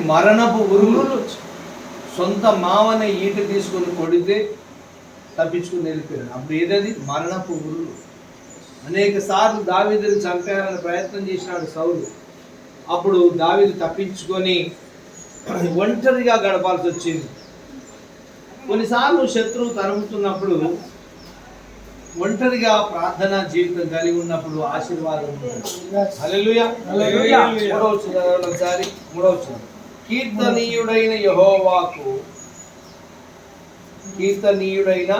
మరణపు ఉరుములు సొంత మావన ఈట తీసుకొని కొడితే తప్పించుకుని వెళ్ళిపోయాడు. అప్పుడు ఏదది? మరణపు ఉరులు అనేక సార్లు దావీదుని చంపాలని ప్రయత్నం చేసినాడు సౌలు. అప్పుడు దావీదు తప్పించుకొని ఒంటరిగా గడపాల్సి వచ్చింది. కొన్నిసార్లు శత్రువు తరుముతున్నప్పుడు ఒంటరిగా ప్రార్థనా జీవితం కలిగి ఉన్నప్పుడు ఆశీర్వాదం. మూడవ ఒకసారి మూడవ. కీర్తనీయుడైన యహోవాకు. కీర్తనీయుడైన.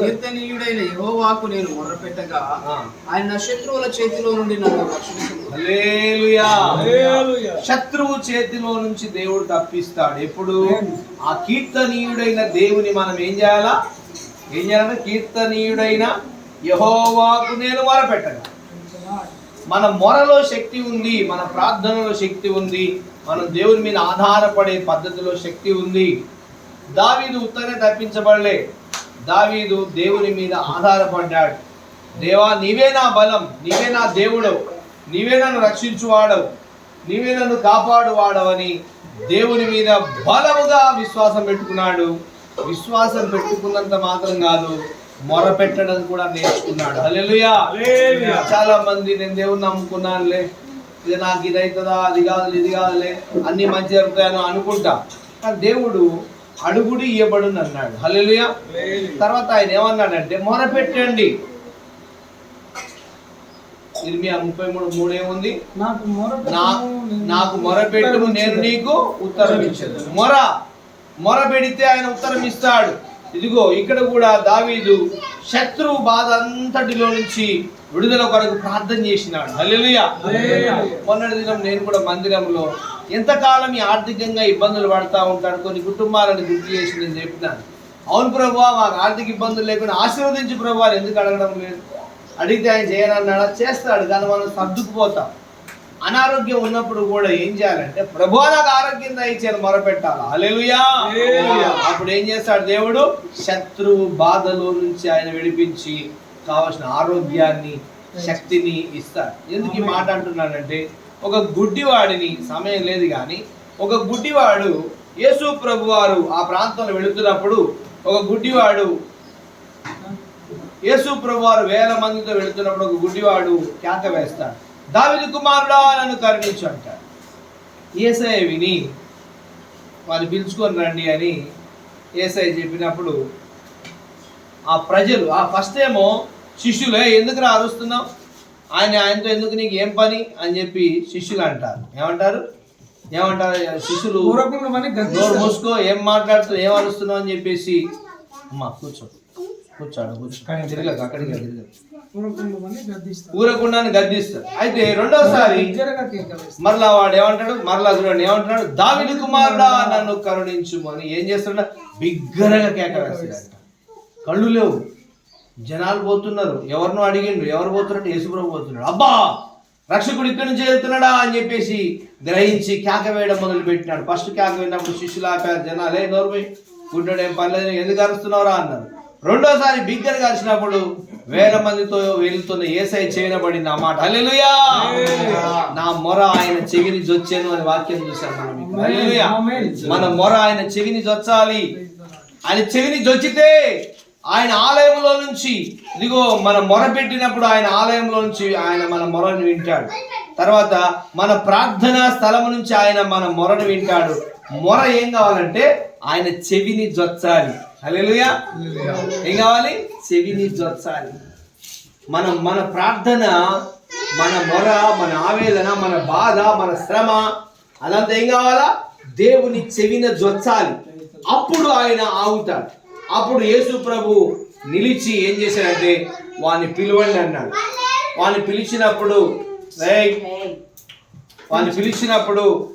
కీర్తనీయుడైన యెహోవాకు నేను మొర్రపెట్టగా ఆ. ఆయన నా శత్రువుల చేతిలో నుండి నన్ను రక్షించును హల్లెలూయా. శత్రువు చేతిలో నుంచి దేవుడు తప్పిస్తాడు. ఎప్పుడు? ఆ కీర్తనీయుడైన దేవుని మనం ఏం చేయాలా? ఏం చేయాలంటే కీర్తనీయుడైన యహోవాకు నేను మొరపెట్టగా మన మొరలో శక్తి ఉంది మన ప్రార్థనలో శక్తి ఉంది మనం దేవుని మీద ఆధారపడే పద్ధతిలో శక్తి ఉంది. దావీదు ఉత్తరే తప్పించబడలే. దావీదు దేవుని మీద ఆధారపడ్డాడు. దేవా నీవే నా బలం నీవే నా దేవుడు నీవే నన్ను రక్షించువాడవు నీవే నన్ను కాపాడువాడవని దేవుని మీద బలముగా విశ్వాసం పెట్టుకున్నాడు. విశ్వాసం పెట్టుకున్నంత మాత్రం కాదు మొర పెట్టడం కూడా నేర్చుకున్నాడు. హల్లెలూయా. చాలా మంది నేను దేవుని నమ్ముకున్నానులే. ఇది నాకు ఇది అవుతుందా అది కాదు ఇది కాదులే. అన్ని మంచి జరుగుతాయని అనుకుంటా. కానీ దేవుడు అడుగుడు ఇయ్యబడు అన్నాడు. హల్లెలూయా. తర్వాత ఆయన ఏమన్నాడంటే మొర పెట్టండి ఇర్మియా ముప్పై మూడు మూడేముంది? నాకు నా నాకు మొరపెట్టు నేను నీకు ఉత్తరం ఇచ్చేది మొర. మొర పెడితే ఆయన ఉత్తరం ఇస్తాడు ఇదిగో ఇక్కడ కూడా దావీదు శత్రువు బాధ అంతటిలో నుంచి విడుదల కొరకు ప్రార్థన చేసినాడు. హల్లెలూయా. మొన్నటి దినం నేను కూడా మందిరంలో ఎంతకాలం ఈ ఆర్థికంగా ఇబ్బందులు పడతా ఉంటాడు కొన్ని కుటుంబాలను గుర్తు చేసి నేను చెప్పినాను. అవును ప్రభు మాకు ఆర్థిక ఇబ్బందులు లేకుండా ఆశీర్వదించి ప్రభు ఎందుకు అడగడం లేదు? అడిగితే ఆయన చేయనన్నాడా? చేస్తాడు కానీ మనం సర్దుకుపోతాం. అనారోగ్యం ఉన్నప్పుడు కూడా ఏం చేయాలంటే ప్రభు నాకు ఆరోగ్యం దయచేయని మొరపెట్టాలి? హల్లెలూయా. అప్పుడు ఏం చేస్తాడు దేవుడు? శత్రువు బాధలో నుంచి ఆయన విడిపించి కావలసిన ఆరోగ్యాన్ని శక్తిని ఇస్తాడు. ఎందుకు ఈ మాట అంటున్నాడంటే ఒక గుడ్డివాడిని సమయం లేదు కానీ ఒక గుడ్డివాడు యేసు ప్రభు వారు ఆ ప్రాంతంలో వెళుతున్నప్పుడు ఒక గుడ్డివాడు యేసు ప్రభు వారు వేల మందితో వెళుతున్నప్పుడు ఒక గుడ్డివాడు కేక వేస్తాడు. దావిది కుమారుడా నన్ను కరుణించు అంటాడు. ఏసఐ విని వాళ్ళు పిలుచుకొని రండి అని ఏసఐ చెప్పినప్పుడు ఆ ప్రజలు ఆ ఫస్ట్ ఏమో శిష్యులే ఎందుకు రా అరుస్తున్నావు? ఆయన ఆయనతో ఎందుకు నీకు ఏం పని? అని చెప్పి శిష్యులు అంటారు. ఏమంటారు? ఏమంటారు? శిష్యులు నోరు. మూసుకో ఏం మాట్లాడుతున్నావు ఏం అరుస్తున్నావు అని చెప్పేసి అమ్మా కూర్చో కూర్చోడు కూర్చో. తిరగదు అక్కడికి తిరగదు పూర్వకుండమని గద్దిస్తాడు. అయితే రెండోసారి వేస్తాడు. మరలా వాడు ఏమంటాడు? మరలా చూడండి ఏమంటున్నాడు? దావిది కుమారుడా నన్ను కరుణించుము అని ఏం చేస్తాడు బిగ్గరగా కేక వేస్తాడంట. కళ్ళు లేవు. జనాలు పోతున్నారు. ఎవరినో అడిగిండు ఎవరు పోతున్నట్టు యేసుప్రభు పోతున్నాడు. అబ్బా! రక్షకుడు ఇక్కడి నుంచి వెళ్తున్నాడా అని చెప్పేసి గ్రహించి కేక వేయడం మొదలు పెట్టినాడు ఫస్ట్ కేక వేసినప్పుడు శిష్యులు ఆపారు. జనాలే నోర్మి గుడ్డోడు ఏం పర్లేదు ఎందుకు అరుస్తున్నావురా? అన్నారు. రెండోసారి బిగ్గరగా అరిచినప్పుడు వేల మందితో వెళ్తున్న ఏసై చేయనబడింది ఆ మాట. హల్లెలూయా! నా మొర ఆయన చెవిని జొచ్చాను అని వాక్యం చూశాం మనం. మన మొర ఆయన చెవిని జొచ్చాలి. ఆయన చెవిని జొచ్చితే ఆయన ఆలయంలో నుంచి ఇదిగో మన మొర పెట్టినప్పుడు ఆయన ఆలయంలో నుంచి ఆయన మన మొరను వింటాడు. తర్వాత మన ప్రార్థనా స్థలం నుంచి ఆయన మన మొరను వింటాడు. మొర ఏం కావాలంటే ఆయన చెవిని జొచ్చాలి. హల్లెలూయా. ఏం కావాలి? చెవిని జొచ్చాలి. మనం మన ప్రార్థన మన మొర మన ఆవేదన మన బాధ మన శ్రమ అదంతా ఏం కావాలా? దేవుని చెవిన జొచ్చాలి. అప్పుడు ఆయన ఆగుతాడు. అప్పుడు యేసు ప్రభు నిలిచి ఏం చేశాడంటే వాని పిలవండి అన్నాడు. వాని పిలిచినప్పుడు "రేయ్, వాని పిలిచినప్పుడు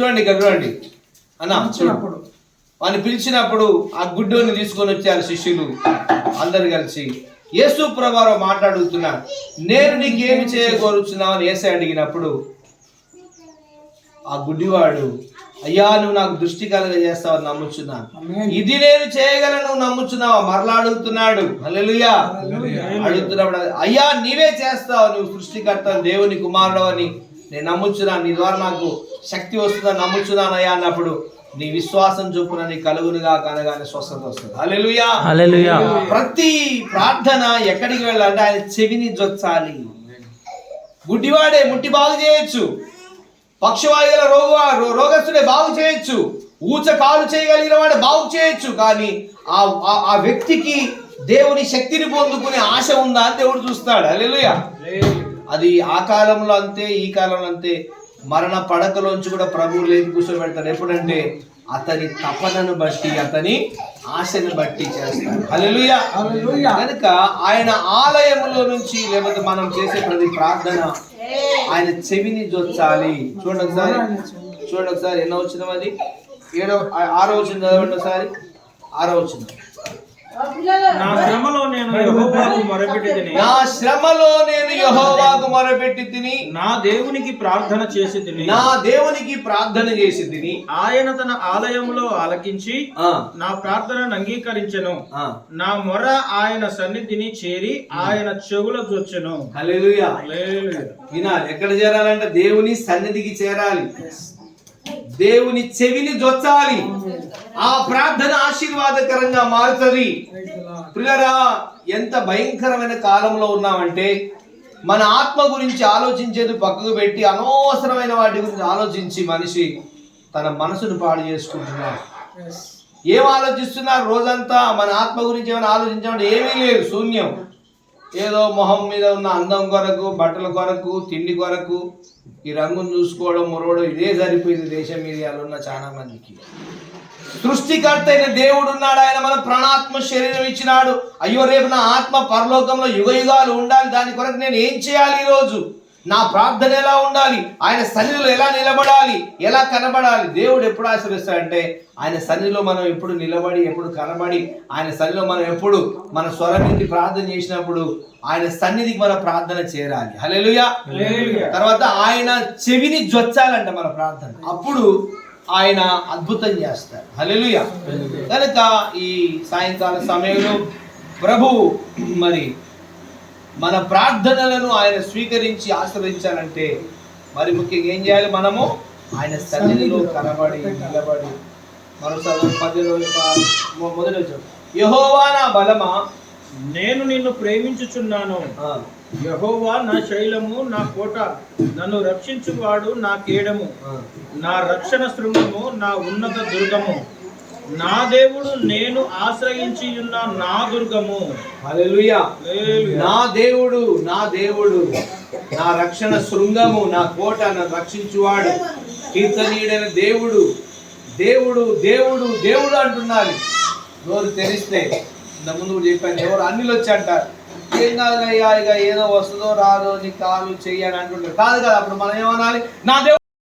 చూడండి ఇక్కడ చూడండి. అన్న చూడు. వచ్చినప్పుడు వాడిని పిలిచినప్పుడు ఆ గుడ్డోని తీసుకొని వచ్చారు శిష్యులు. అందరు కలిసి యేసు ప్రభావ మాట్లాడుతున్నాడు నేను నీకేమి చేయగోరుచున్నావు అని ఏసై అడిగినప్పుడు ఆ గుడ్డివాడు అయ్యా నువ్వు నాకు దృష్టి కలగ చేస్తావని నమ్ముచున్నాను. ఇది నేను చేయగలను నువ్వు నమ్ముచున్నావా? మరలా అడుగుతున్నాడు. హల్లెలూయా. అడుగుతున్నప్పుడు అయ్యా నీవే చేస్తావు నువ్వు సృష్టికర్త దేవుని కుమారుడు అని నేను నమ్ముచున్నాను. నీ ద్వారా నాకు శక్తి వస్తుందని నమ్ముచున్నానయ్యా అన్నప్పుడు నీ విశ్వాసం చొప్పున నీ కలుగునుగా కనగానే స్వస్థత వస్తుంది. హల్లెలూయా. హల్లెలూయా. ప్రతి ప్రార్థన ఎక్కడికి వెళ్ళాలంటే ఆయన చెవిని జొచ్చాలి. గుడ్డివాడే ముట్టి బాగు చేయొచ్చు. పక్షవాయుగల రోగ రోగస్తుడే బాగు చేయొచ్చు. ఊచ కాలు చేయగలిగిన వాడే బాగు చేయొచ్చు. కానీ ఆ ఆ- వ్యక్తికి దేవుని శక్తిని పొందుకునే ఆశ ఉందా అని దేవుడు చూస్తాడు. హల్లెలూయా. అది ఆ కాలంలో అంతే ఈ కాలంలో అంతే. మరణ పడకలోంచి కూడా ప్రభువు లేని కూర్చోబెడతాడు ఎప్పుడంటే అతని తపనను బట్టి అతని ఆశను బట్టి చేస్తాడు హల్లెలూయా. హల్లెలూయా. కనుక ఆయన ఆలయములో నుంచి లేకపోతే మనం చేసే ప్రతి ప్రార్థన ఆయన చెవిని జొచ్చాలి. చూడండి ఒకసారి. చూడండి ఒకసారి. ఎన్నో వచ్చిన అది? ఏడో ఆ- ఆరో వచ్చిన చదవండి ఒకసారి. ఆరో వచ్చిన. నా శ్రమలో నేను యెహోవాకు మొరపెట్టితిని నా శ్రమలో నేను యెహోవాకు మొరపెట్టి తిని నా దేవునికి ప్రార్థన చేసి తిని నా దేవునికి ప్రార్థన చేసి తిని ఆయన తన ఆలయంలో ఆలకించి ఆ, నా ప్రార్థనను అంగీకరించెను. ఆ, నా మొర ఆయన సన్నిధిని చేరి ఆయన చెవుల జొచ్చెను. హల్లెలూయా. హల్లెలూయా. వినాలి ఎక్కడ చేరాలంటే దేవుని సన్నిధికి చేరాలి. దేవుని చెవిని జొచ్చాలి. ఆ ప్రార్థన ఆశీర్వాదకరంగా మారుతుంది. ప్రియులరా ఎంత భయంకరమైన కాలంలో ఉన్నామంటే మన ఆత్మ గురించి ఆలోచించేది పక్కకు పెట్టి అనవసరమైన వాటి గురించి ఆలోచించి మనిషి తన మనసును పాడు చేసుకుంటున్నాడు. ఏం ఆలోచిస్తున్నారు? రోజంతా మన ఆత్మ గురించి ఏమైనా ఆలోచించామంటే ఏమీ లేదు శూన్యం. ఏదో మొహం మీద ఉన్న అందం కొరకు బట్టల కొరకు తిండి కొరకు ఈ రంగును చూసుకోవడం మురవడం ఇదే సరిపోయింది దేశం మీడియాలో ఉన్న చాలా మందికి. సృష్టికర్త అయిన దేవుడు ఉన్నాడు ఆయన మన ప్రాణాత్మ శరీరం ఇచ్చినాడు. అయ్యో రేపు నా ఆత్మ పరలోకంలో యుగ యుగాలు ఉండాలి దాని కొరకు నేను ఏం చేయాలి ఈ రోజు నా ప్రార్థన ఎలా ఉండాలి? ఆయన సన్నిధిలో ఎలా నిలబడాలి? ఎలా కనబడాలి? దేవుడు ఎప్పుడు ఆశ్రయిస్తాడంటే ఆయన సన్నిధిలో మనం ఎప్పుడు నిలబడి ఎప్పుడు కనబడి ఆయన సన్నిధిలో మనం ఎప్పుడు మన స్వరం నుండి ప్రార్థన చేసినప్పుడు ఆయన సన్నిధికి మన ప్రార్థన చేరాలి. హల్లెలూయా. తర్వాత ఆయన చెవిని జొచ్చాలంట మన ప్రార్థన. అప్పుడు ఆయన అద్భుతం చేస్తారు. హల్లెలూయా. కనుక ఈ సాయంకాల సమయంలో ప్రభు మరి మన ప్రార్థనలను ఆయన స్వీకరించి ఆశ్రయించాలంటే మరి ముఖ్యంగా ఏం చేయాలి మనము? ఆయన సన్నిధిలో కనబడి నిలబడి మరోసారి పది రోజు మొదటి వచ్చాం యహోవా నా బలమా? నేను నిన్ను ప్రేమించుచున్నాను. యెహోవా నా శైలము నా కోట. నన్ను రక్షించువాడు నా కేడము. నా రక్షణ శృంగము నా ఉన్నత దుర్గము. నా దేవుడు నేను ఆశ్రయించి ఉన్న నా దుర్గము. నా దేవుడు నా దేవుడు నా రక్షణ శృంగము నా కోట నన్ను రక్షించువాడు. కీర్తనీయుడైన దేవుడు దేవుడు దేవుడు దేవుడు అంటున్నారు. నోరు తెరిస్తే ఇంత ముందు కూడా చెప్పాను ఎవరు అన్నిలు వచ్చి అంటారు. ఏం కాదు అయ్యా ఇక ఏదో వస్తుందో రాదో నీ కాలు చెయ్యి అని అంటుంటారు. కాదు కదా అప్పుడు మనం ఏమనాలి? నా దేవుడు